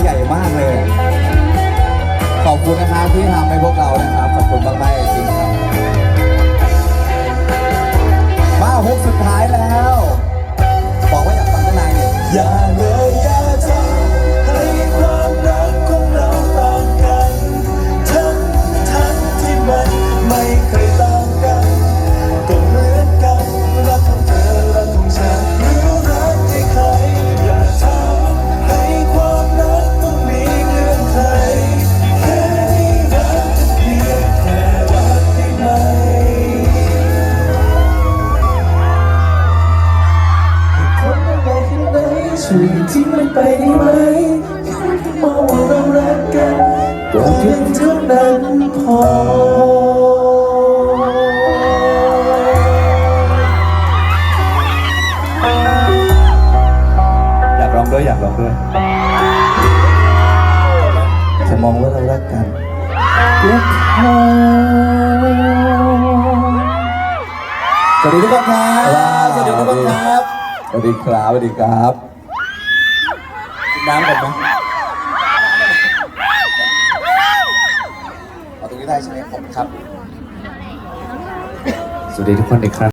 ใหญ่มากเลย ขอบคุณนะครับที่ทำให้พวกเรานะครับ ขอบคุณมากๆจริงๆครับ ช่วยทิ้งมันไปได้ไหมแค่มองว่าเรารักกันก็เพียงเท่านั้นพออยากร้องด้วยอยากร้องด้วยจะมองว่าเรารักกันก็พอสวัสดีทุกคนครับสวัสดีทุกคนครับสวัสดีครับสวัสดีครับ นน้ำก่อนไหมเอาตรงนี้ได้ใช่ไหมผมครับ สวัสดีทุกคนอีกครั้ง